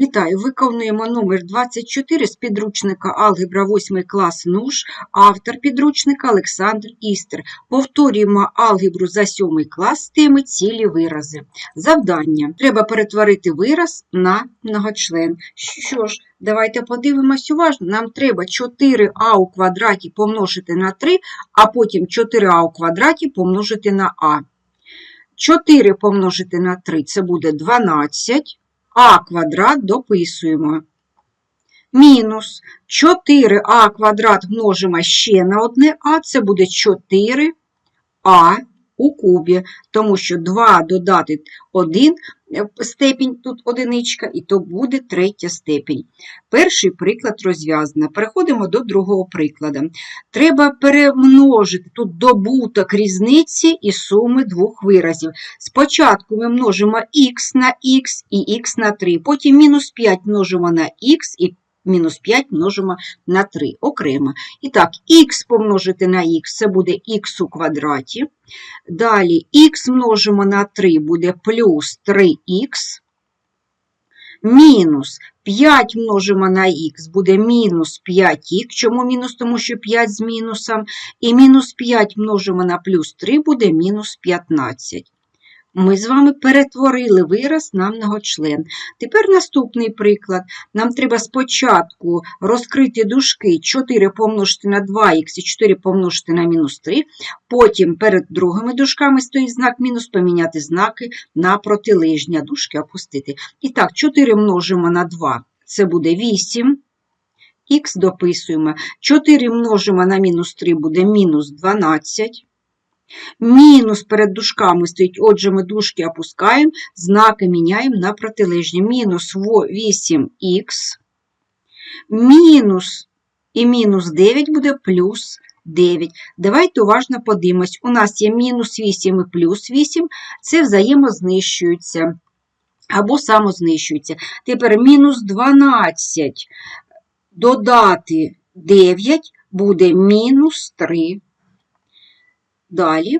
Вітаю! Виконуємо номер 24 з підручника Алгебра 8 клас НУШ, автор підручника Олександр Істер. Повторюємо алгебру за 7 клас з теми цілі вирази. Завдання. Треба перетворити вираз на многочлен. Що ж, давайте подивимось уважно. Нам треба 4а у квадраті помножити на 3, а потім 4а у квадраті помножити на а. 4 помножити на 3 – це буде 12. А квадрат дописуємо. Мінус 4а квадрат множимо ще на одне а, це буде 4а у кубі, тому що 2 додати 1 степінь, тут одиничка, і то буде третя степінь. Перший приклад розв'язано. Переходимо до другого прикладу. Треба перемножити тут добуток різниці і суми двох виразів. Спочатку ми множимо х на х і х на 3, потім мінус 5 множимо на х і мінус 5 множимо на 3 окремо. І так, х помножити на х це буде х у квадраті. Далі х множимо на 3 буде плюс 3х. Мінус 5 множимо на х буде мінус 5х. Чому мінус? Тому що 5 з мінусом. І мінус 5 множимо на плюс 3 буде мінус 15. Ми з вами перетворили вираз на многочлен. Тепер наступний приклад. Нам треба спочатку розкрити дужки 4 помножити на 2х і 4 помножити на мінус 3. Потім перед другими дужками стоїть знак мінус, поміняти знаки на протилежні, дужки опустити. І так, 4 множимо на 2, це буде 8. Х дописуємо. 4 множимо на мінус 3 буде мінус 12. Мінус перед дужками стоїть, отже, ми дужки опускаємо, знаки міняємо на протилежні. Мінус 8х, мінус і мінус 9 буде плюс 9. Давайте уважно подивимось. У нас є мінус 8 і плюс 8, це взаємознищуються або самознищуються. Тепер мінус 12 додати 9 буде мінус 3. Далі,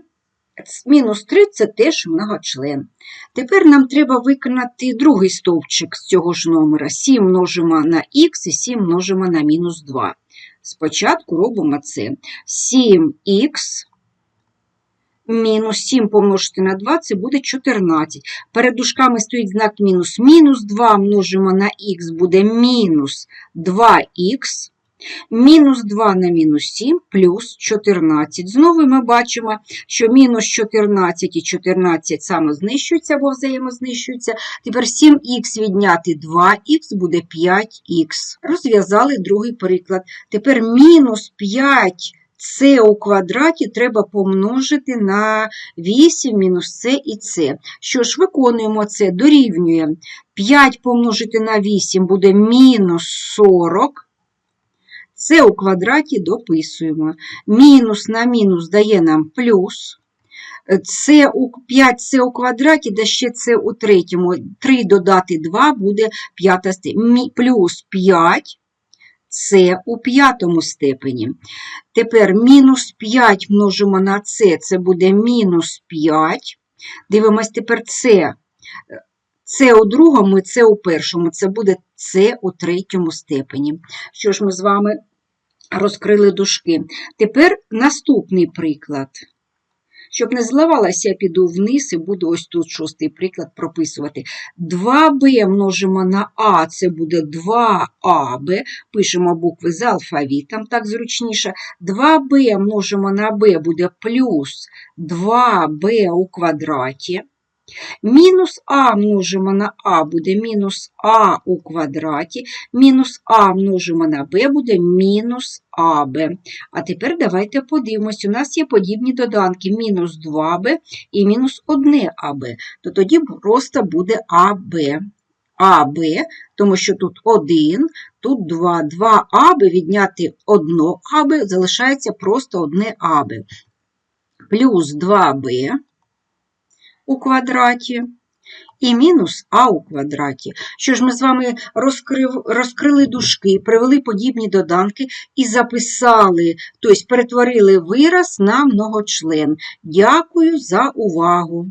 мінус 3 це теж многочлен. Тепер нам треба виконати другий стовпчик з цього ж номера. 7 множимо на х і 7 множимо на мінус 2. Спочатку робимо це. 7х мінус 7 помножити на 2 це буде 14. Перед дужками стоїть знак мінус. Мінус 2 множимо на х буде мінус 2х. Мінус 2 на мінус 7 плюс 14. Знову ми бачимо, що мінус 14 і 14 самознищуються або взаємознищуються. Тепер 7х відняти 2х буде 5х. Розв'язали другий приклад. Тепер мінус 5 це у квадраті треба помножити на 8 мінус це і це. Що ж, виконуємо це, дорівнює. 5 помножити на 8 буде мінус 40. Це у квадраті дописуємо. Мінус на мінус дає нам плюс. Це у 5 це у квадраті, да ще це у третьому. 3 додати 2 буде п'ята степень. Плюс 5 це у п'ятому степені. Тепер мінус 5 множимо на це, це буде мінус 5. Дивимось тепер це. Це у другому, і це у першому, це буде це у третьому степені. Що ж ми з вами розкрили дужки. Тепер наступний приклад. Щоб не зливалася, я піду вниз і буду ось тут шостий приклад прописувати. 2b множимо на А, це буде 2аб. Пишемо букви з алфавітом, так зручніше. 2b множимо на b буде плюс 2b у квадраті. Мінус а множимо на а буде мінус а у квадраті, мінус а множимо на b буде мінус аб. А тепер давайте подивимось, у нас є подібні доданки мінус 2b і мінус 1аб, то тоді просто буде аб. АБ, тому що тут 1, тут 2. 2 АБ відняти 1 АБ, залишається просто 1 АБ. Плюс 2Б у квадраті і мінус а у квадраті. Що ж ми з вами розкрив, розкрили дужки, привели подібні доданки і записали, тобто перетворили вираз на многочлен. Дякую за увагу!